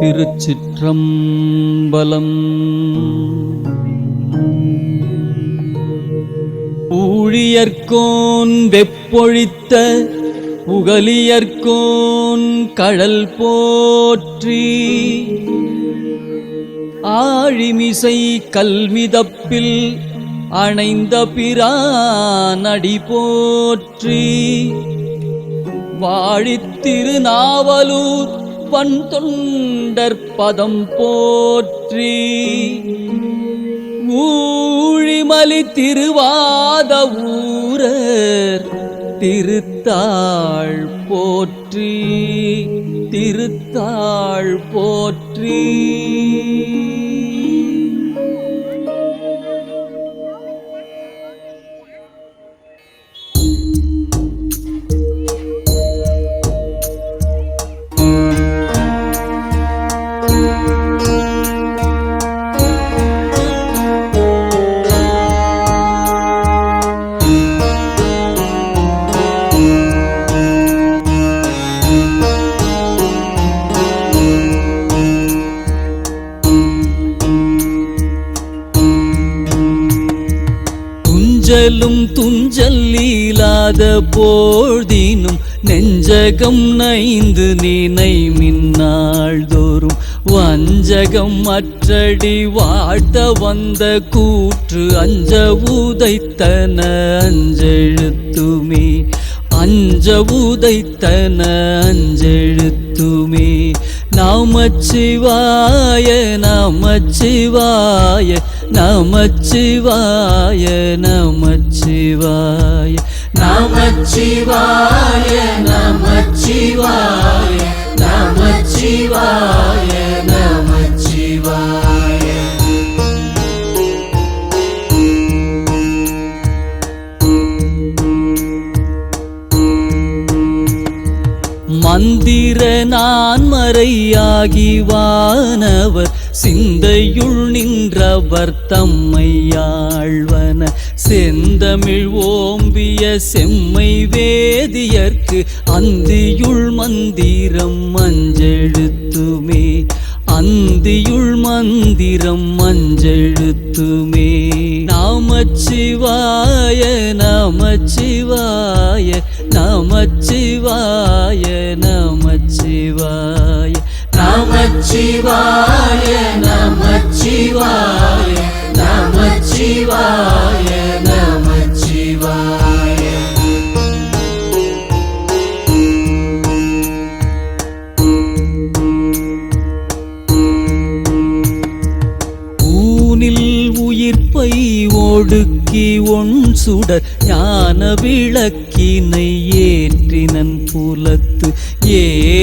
திருச்சிற்றம்பலம். ஊழியர்கோன் வெப்பொழித்த புகலியர்கோன் கடல் போற்றி. ஆழிமிசை கல்மிதப்பில் அணைந்த பிரானடி போற்றி. வாழித்திருநாவலூர் பண் தொண்டர் பதம் போற்றி. ஊழிமலி திருவாத ஊரர் திருத்தாள் போற்றி. திருத்தாள் போற்றி. துஞ்சலும் துஞ்சல் இல்லாத போழ்தினும் நெஞ்சகம் நைந்து நினை மின்னாள்தோறும். வஞ்சகம் அற்றடி வாழ்த்த வந்த கூற்று அஞ்ச உதைத்தன அஞ்செழுத்துமே. அஞ்ச உதைத்தன அஞ்செழுத்துமே. நமச்சிவாய நமச்சிவாய நமச்சிவாய நமச்சிவாய. நமச்சிவாய நமச்சிவாய. நமச்சிவாய நமச்சிவாய. மந்திர நான்மறையாகி வானவர் சிந்தையுள் நின்றவர் தம்மையாழ்வன செந்தமிழ் ஓம்பிய செம்மை வேதியர்க்கு அந்தியுள் மந்திரம் மஞ்செழுத்துமே. அந்தியுள் மந்திரம் மஞ்செழுத்துமே. நமச்சிவாய நமச்சிவாய நமச்சிவாய நமச்சிவாய. நமச்சிவாய நமச்சிவாய நமச்சிவாய நமச்சிவாய. ஊனில் உயிர்ப்பை ஒடுக்கி ஒன் சுடர் ஞான விளக்கினை ஏற்றினன் புலத்து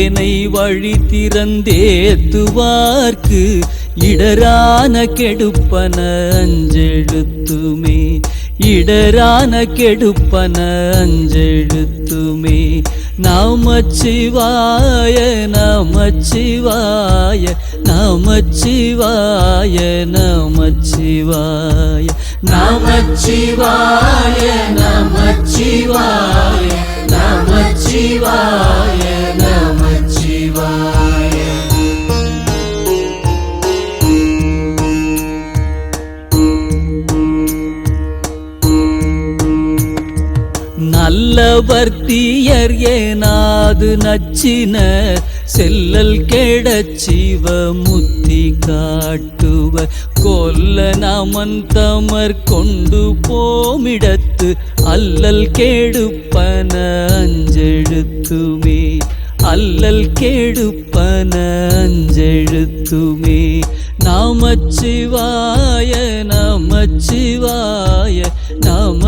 ஏனை வழி திறந்தேத்துவார்க்கு இடரான கெடுப்பன அஞ்செழுத்துமே. இடரான கெடுப்பன அஞ்செழுத்துமே. நமச்சிவாய நமச்சிவாய நமச்சிவாய நமச்சிவாய. நமச்சிவாய நமச்சிவாய நமச்சிவாய நல்லவர் ஏனாது நச்சின செல்லல் கெடச் சிவ முத்தி காட்டுவ. கொல்ல நமன் தமர் கொண்டு போமிடத்து அல்லல் கேடுப்பன அஞ்செழுத்துமே. அல்லல் கேடுப்பன அஞ்செழுத்துமே. நமச்சிவாய நமச்சிவாய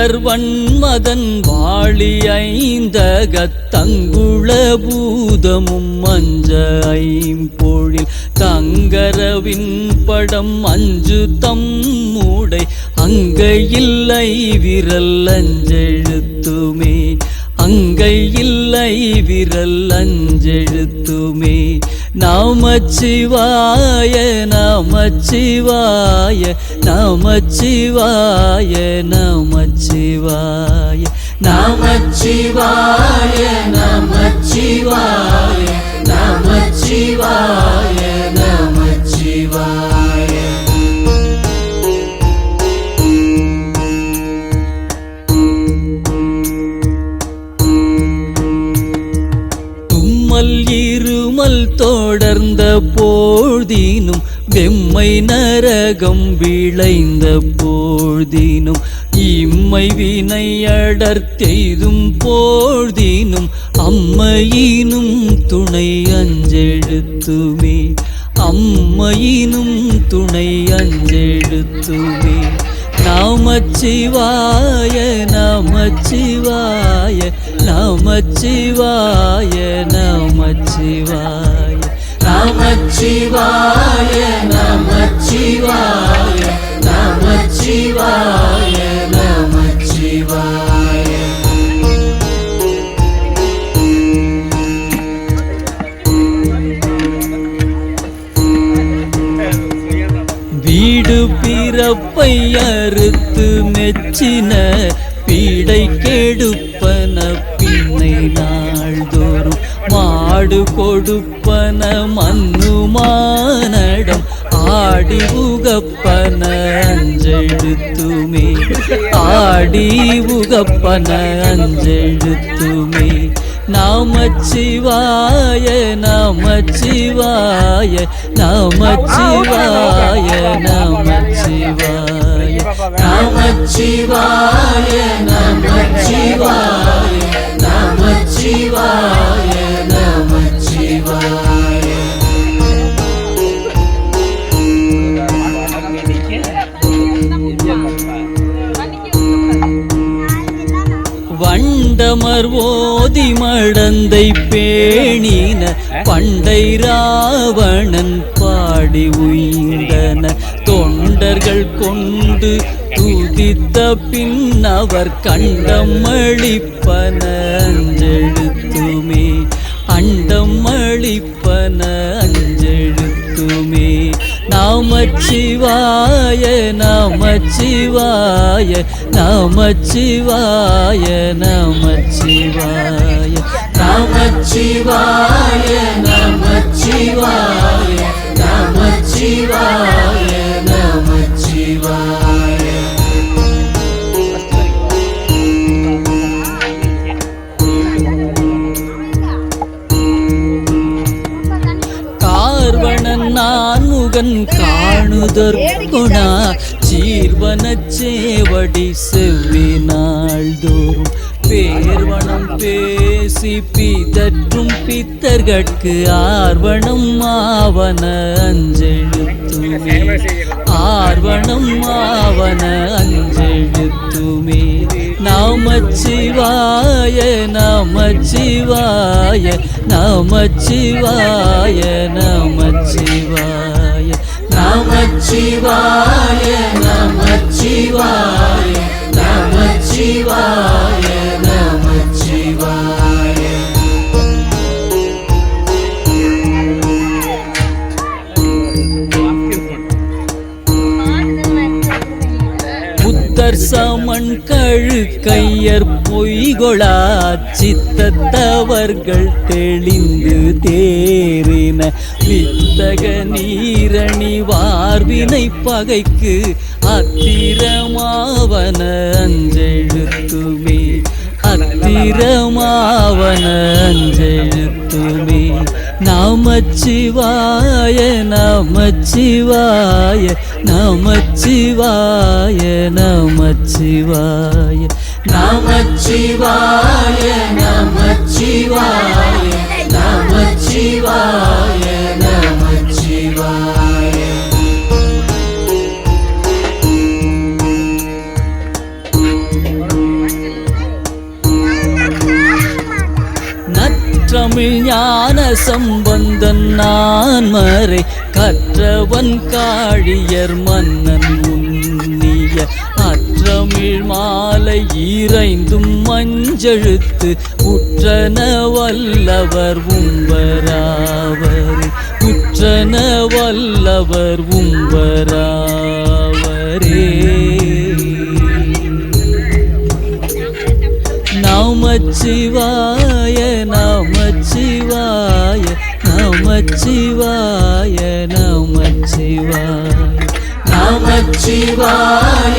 கொங்கலர் வன்மதன் வாழி ஐந்தகத் பூதமும் மஞ்ச ஐம்பொழில் தங்கரவின் படம் அஞ்சு தம்முடை அங்கை இல்லை விரல் அஞ்செழுத்துமே. அங்கையில்லை விரல் அஞ்செழுத்துமே. நமச்சிவாய நமச்சிவாய நமச்சிவாய நமச்சிவாய நமச்சிவாய நமச்சிவாய நமச்சிவாய நமச்சிவாய தும்மல் இருமல் தொடர்ந்த போதி வெம்மை நரகம் விளைந்த போழ்தினும் இம்மை வினை அடர்த்தெய்தும் போழ்தினும் அம்மையினும் துணை அஞ்செழுத்துமே அம்மையினும் துணை அஞ்செழுத்துமே. நமச்சிவாய நமச்சிவாய நமச்சிவாய நமச்சிவாய. நமச்சிவாய நமச்சிவாய நமச்சிவாய நமச்சிவாய. வீடு பிறப்பை அறுத்து மெச்சின பீடை கெடுப்பன ஆடு கொடுப்பன மன்னுமானடம் ஆடி உகப்பன அஞ்செழுத்துமே. ஆடி உகப்பன அஞ்செழுத்துமே. நமச்சிவாய நமச்சிவாய நமச்சிவாய நமச்சிவாய. நமச்சிவாய நமச்சிவாய நமச்சிவாய. நமச்சிவாய வண்டமர் ஓதி மடந்தை பேணின பண்டை ராவணன் பாடி உயிர்ந்தன தொண்டர்கள் கொண்டு துதித்த பின் அவர் கண்டமளிப்பன. அஞ்செழு விழிப்பன அஞ்செழுத்துமே. நாமச்சிவாய நாமச்சிவாய நாமச்சிவாய நாமச்சிவாய. நாமச்சிவாய நாமச்சிவாய நாமச்சிவாய. நான்முகன் காணுதற்குணா சீர்வனச் சேவடி செவ்வினாள் தோறும் பேர்வனம் பேசி பிதற்றும் பித்தர்கட்கு ஆர்வணம் ஆவன அஞ்செழுத்துமே. ஆர்வணம் ஆவன அஞ்செழுத்துமே. நமச்சிவாய நமச்சிவாய நமச்சிவாய நமச்சிவாய. நமச்சிவாய நமச்சிவாய நமச்சிவாய நமச்சிவாய. புத்தர் சமன் கழு கையர் பொய்கொளாச்சி சித்தத்தவர்கள் தெளிந்து தேறின வித்தக நீரணி வார்வினை பகைக்கு அத்திரமாவன அஞ்செழுத்துமே அத்திரமாவன அஞ்செழுத்துமே. நமச்சிவாய நமச்சிவாய நமச்சிவாய நமச்சிவாய. நமச்சிவாய நமச்சிவாய நமச்சிவாய நமச்சிவாய. நற்றமிழ் ஞான சம்பந்தன் நான் மறை கற்றவன் காழியர் மன்னன் உன் அற்றமிழ் மாலை ஈரைந்தும் மஞ்செழுத்து உற்றன வல்லவர் உம்பராவர் உற்றன வல்லவர் உம்பராவரே. நமச்சிவாய நமச்சிவாய நமச்சிவாய நமச்சிவாய நமச்சிவாய. நமச்சிவாய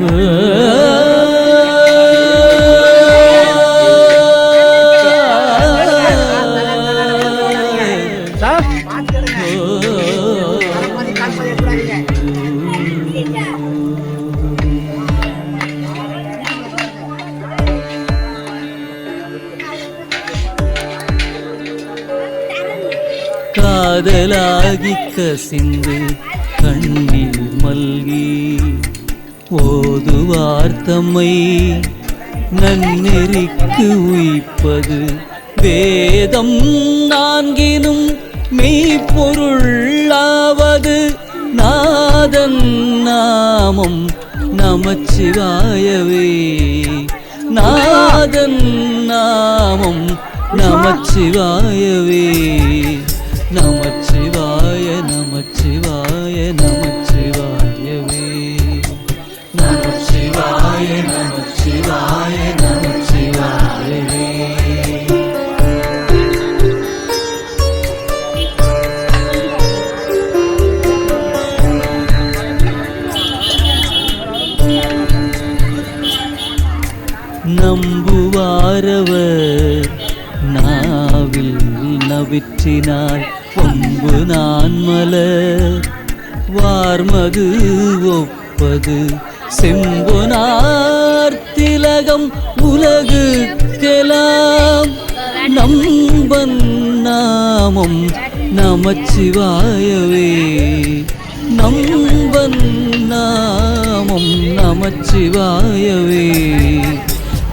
Uh. கசிந்து கண்ணில் மல்கி. ஓதுவார் தம்மை நன்னெறிக்கு உயிப்பது வேதம் நான்கினும் மெய்ப்பொருளாவது நாதன் நாமம் நமச்சிவாயவே. நாதன் நாமம் நமச்சிவாயவே. நமச்சிவாய நமச்சிவாய நமச்சிவாயவே. நமச்சிவாய நமச்சிவாய நமச்சிவாயவே. நம்புவாரவர் நாவில் நவிற்றினார். நான் மலர் வார்மது ஒப்பது. செம்பொனார் திலகம் உலகு கெலாம். நம்பன் நாமம் நமச்சிவாயவே. நம்பன் நாமம் நமச்சிவாயவே.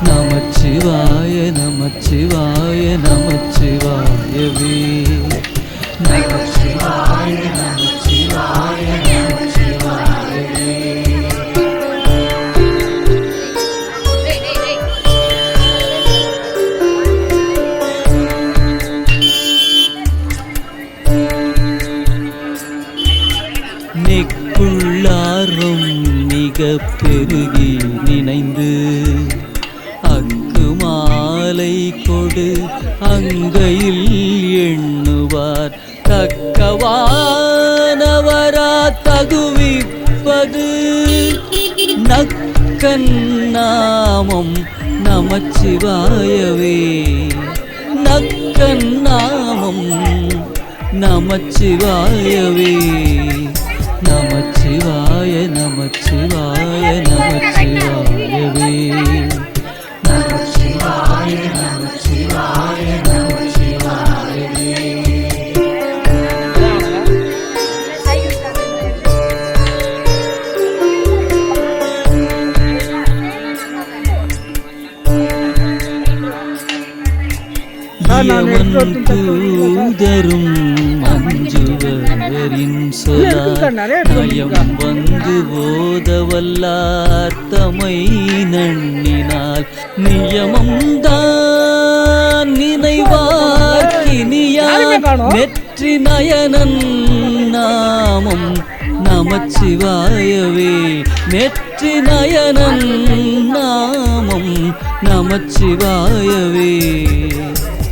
நமச்சிவாய நமச்சிவாய நமச்சிவாயவே. நெக்குள்ளாரும் மிக பெருகி நினைந்து அக்கு மாலை கொடு அங்கையில் எண்ணுவார் தக்கவானவரா தகுவிப்பது நக்கன் நாமம் நமச்சிவாயவே. நக்கன் நாமம் நமச்சிவாயவே. நமச்சிவாய நமச்சிவாய நமச்சிவாயவே. யமன் தூதரும் மஞ்சுவரின் சொலார். வந்து போதவல்லார் தமை நண்ணினால் நியமம் தான் நினைவாக்கினியார் வெற்றி நயனன் நாமம் நமச்சிவாயவே. நெற்றி நயனன் நாமம் நமச்சிவாயவே.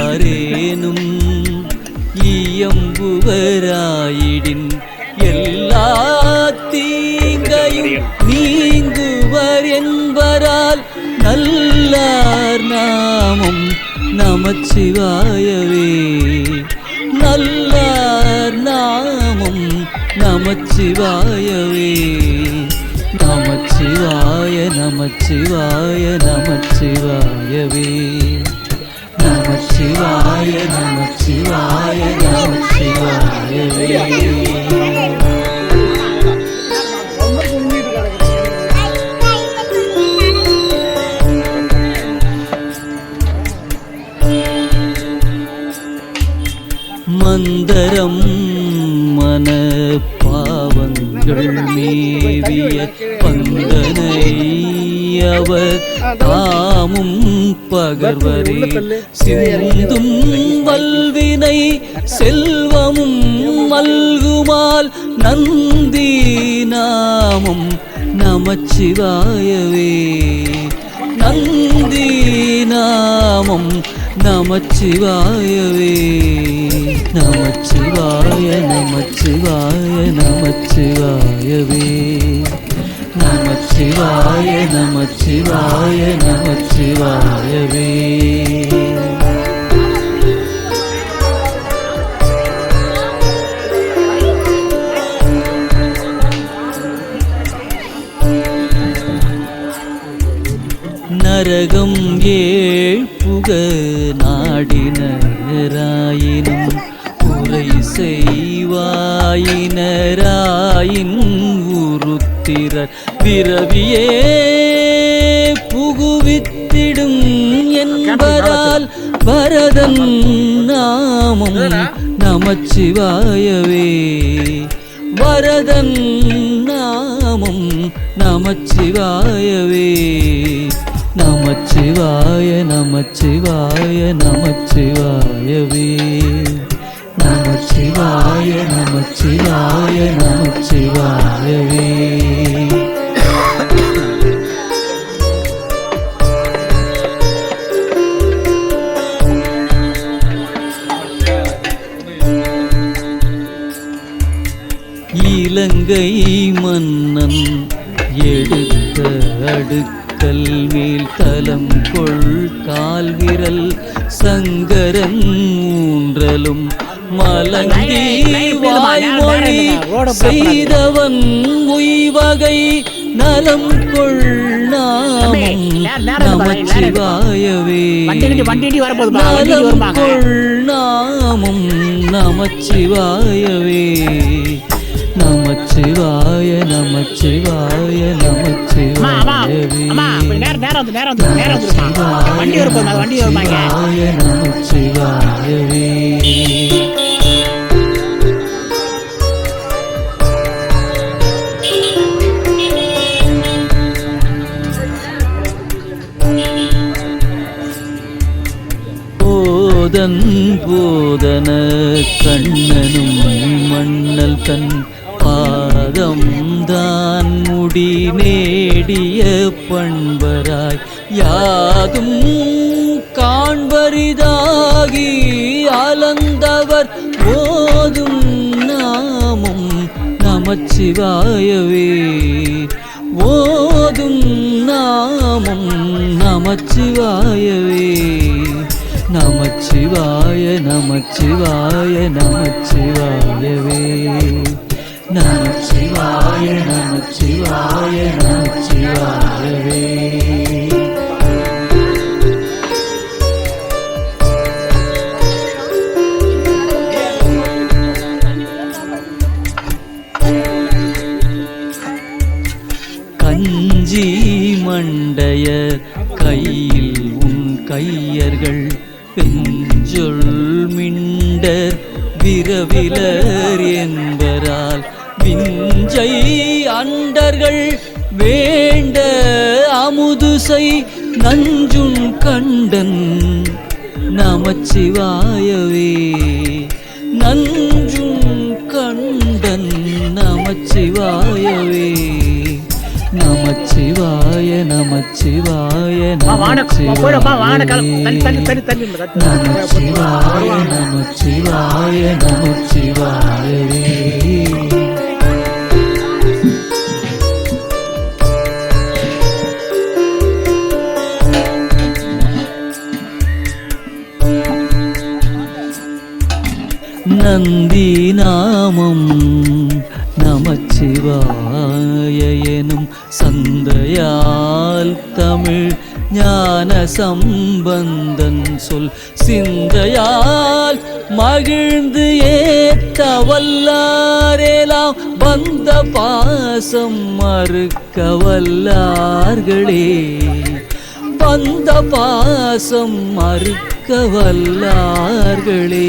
யாரேனும் இயம்புவராயிடின் எல்லா தீங்கையும் நீங்குவர் என்பரால் நல்லார் நாமம் நமச்சிவாயவே. நல்லார் நாமம் நமச்சிவாயவே. நமச்சிவாய நமச்சிவாய நமச்சிவாயவே. நமச்சிவாய நமச்சிவாய நமச்சிவாயவே மந்தரம் மன பாவங்கள் மேவிய பந்தனை அவர் தாமும் பகர்வரே. சிந்தும் வல்வினை செல்வமும் மல்குமால் நந்தி நாமம் நமச்சிவாயவே. நந்தி நாமம் நமச்சிவாயவே. நமச்சிவாய நமச்சிவாய நமச்சிவாயவே. நமச்சிவாய நமச்சிவாய நமச்சிவாயவே. நரகம் ஏழ் புக நாடினராயினும் குறை செய்வாயினராயின் உருத்திரர். விரவியே புகுவித்திடும் என்பதால் பரதன் நாமம் நமச்சிவாயவே. வரதன் நாமம் நமச்சிவாயவே. நமச்சிவாய நமச்சிவாய நமச்சிவாயவே. நமச்சிவாய நமச்சிவாய நமச்சிவாயவே. இலங்கை மன்னன் எடுத்த அடுக்கல் மேல் தலம் கொள் கால்விரல் சங்கரன் ஊன்றலும் மலங்கி வாய்மொழி செய்தவன் உய்வகை நலம் கொள் நாமம் நமச்சிவாயவே. நலம் வருவாங்க கொள் நாமம் நமச்சிவாயவே. நமச்சிவாய நமச்சிவாய நமச்சிவாய நமச்சிவாயவே போதன் போதன கண்ணனும் மண்ணல் தன் பாதம் முடி நேடிய பண்பராய். யாதும் காண்பரிதாகி அலந்தவர் போதும் நாமம் நமச்சிவாயவே. ஓதும் நாமம் நமச்சிவாயவே. நமச்சிவாய நமச்சிவாய நமச்சிவாயவே. நமச்சிவாய நமச்சிவாய நமச்சிவாயவே கஞ்சி மண்டைய கையில் உன் கையர்கள் பெஞ்சொல் மிண்டர் விரவிலர் என்பரால் விஞ்சை அண்டர்கள் வேண்ட அமுதுசை நஞ்சுன் கண்டன் நமச்சிவாயவே. நஞ்சுன் கண்டன் நமச்சிவாயவே. நமச்சிவாய நமச்சிவாய நமச்சிவாய நமச்சிவாய நமச்சிவாயவே. நந்தி நாமம் நமச்சிவாய எனும் சந்தையால் தமிழ் ஞான சம்பந்தன் சொல் சிந்தையால் மகிழ்ந்து ஏத்த வல்லாரேலாம் வந்த பாசம் மறுக்க வல்லார்களே. வந்த பாசம் மறுக்க வல்லார்களே.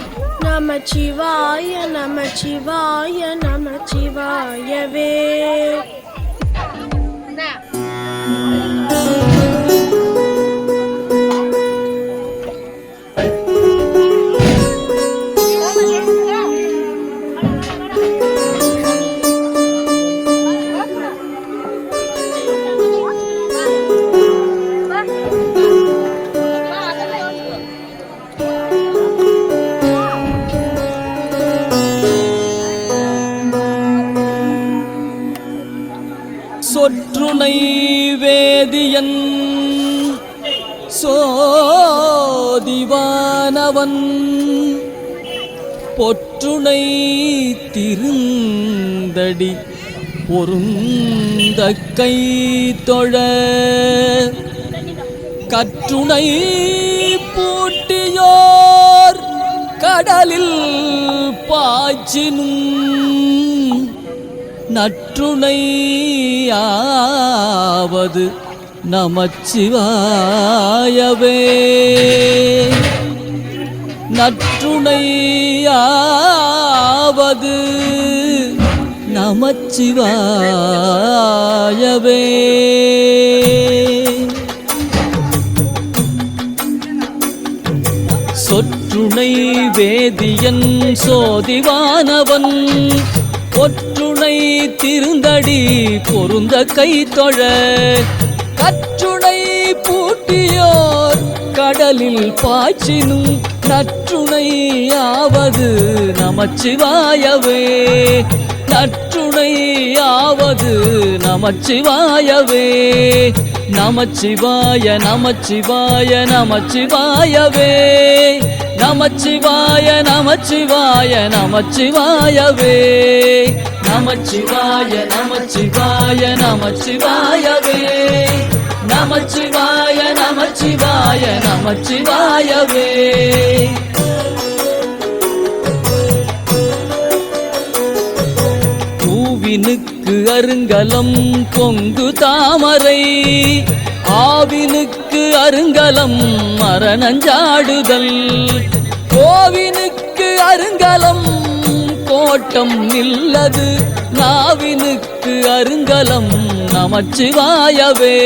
நமச்சிவாய நமச்சிவாய நமச்சிவாயவே. சொற்றுனை வேதியன் சோதிவானவன். பொற்றுனை திருந்தடி பொருந்த கை தொழ. கற்றுனை பூட்டியோர் கடலில் பாய்ச்சினும். நற்றுணையாவது நமச்சிவாயவே. நற்றுணையாவது நமச்சிவாயவே. சொற்றுணை வேதியன் சோதிவானவன் திருந்தடி பொருந்த கை தொழ. கற்றுணை பூட்டியோர் கடலில் பாய்ச்சினும் நற்றுணையாவது நமச்சிவாயவே. நற்றுணையாவது நமச்சிவாயவே. நமச்சிவாய நமச்சிவாய நமச்சிவாயவே. நமச்சிவாய நமச்சிவாய நமச்சிவாயவே. நமச்சிவாய நமச்சிவாய நமச்சிவாயவே. நமச்சிவாய நமச்சிவாய நமச்சிவாயவே. பூவினுக்கு அருங்கலம் பொங்கு தாமரை ஆவினுக்கு அருங்கலம் மரணஞ்சாடுதல். கோவினுக்கு அருங்கலம் ஓட்டம் நில்லது. நாவினுக்கு அருங்கலம் நமச்சிவாயவே.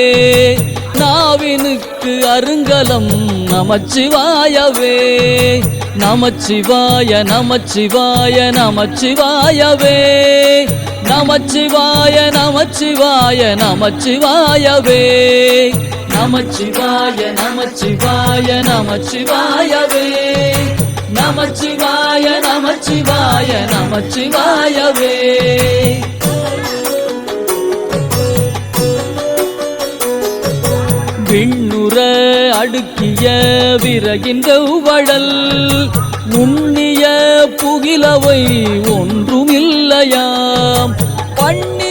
நாவினுக்கு அருங்கலம் நமச்சிவாயவே. நமச்சிவாய நமச்சிவாய நமச்சிவாயவே. நமச்சிவாய நமச்சிவாய நமச்சிவாயவே. நமச்சிவாய நமச்சிவாய நமச்சிவாயவே. நமச்சிவாய நமச்சிவாய நமச்சிவாயவே. விண்ணுற அடுக்கிய விறகின்ற வடல் உண்ணிய புகிலவை ஒன்றுமில்லையாம். பண்ணி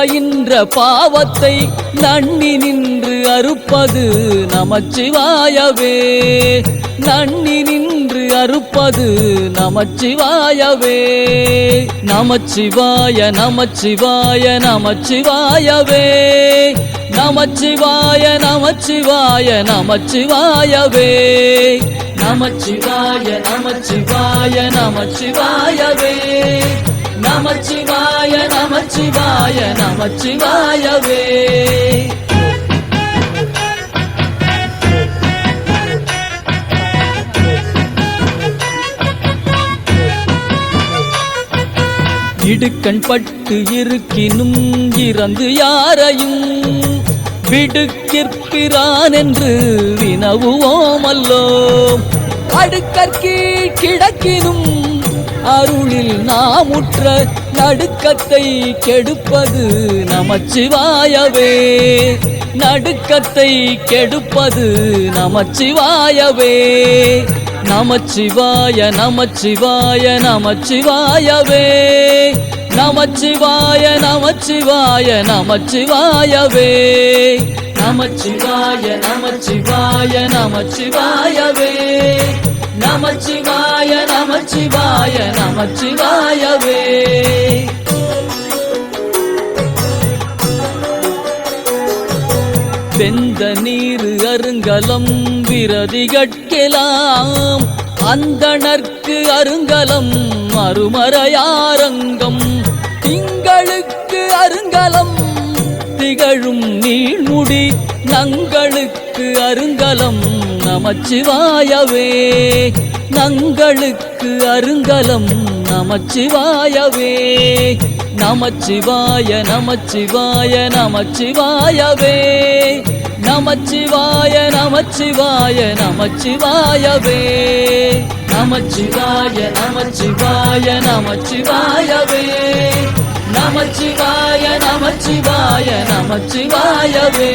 பயின்ற பாவத்தை நன்னி நின்று அறுப்பது நமச்சிவாயவே. நன்னி நின்று அறுப்பது நமச்சிவாயவே. நமச்சிவாய நமச்சிவாய நமச்சிவாயவே. நமச்சிவாய நமச்சிவாய நமச்சிவாயவே. நமச்சிவாய நமச்சிவாய நமச்சிவாயவே. நமச்சிவாய நமச்சிவாய நமச்சிவாய நமச்சிவாயவே இடுக்கண் பட்டு இருக்கினும் இறந்து யாரையும் விடுக்கிற்கிறான் என்று வினவுவோமல்லோ. அடுக்கற்கீழ் கிடக்கினும் அருளில் நாமுற்ற நடுக்கத்தை கெடுப்பது நமச்சிவாயவே. நடுக்கத்தை கெடுப்பது நமச்சிவாயவே. நமச்சிவாய நமச்சிவாய நமச்சிவாயவே. நமச்சிவாய நமச்சிவாய நமச்சிவாயவே. நமச்சிவாய நமச்சிவாய நமச்சிவாயவே. நமச்சிவாய நமச்சிவாய நமச்சிவாயவே. வெந்த நீரு அருங்கலம் விரதிகட்கெலாம் அந்தணர்க்கு அருங்கலம் மறுமறையாரங்கம் திங்களுக்கு அருங்கலம் திகழும் நீழ்முடி நங்களுக்கு அருங்கலம் நமச்சிவாயவே. நங்களுக்கு அருங்கலம் நமச்சிவாயவே. நமச்சிவாய நமச்சிவாய நமச்சிவாயவே. நமச்சிவாய நமச்சிவாய நமச்சிவாயவே. நமச்சிவாய நமச்சிவாய நமச்சிவாயவே. நமச்சிவாய நமச்சிவாய நமச்சிவாயவே.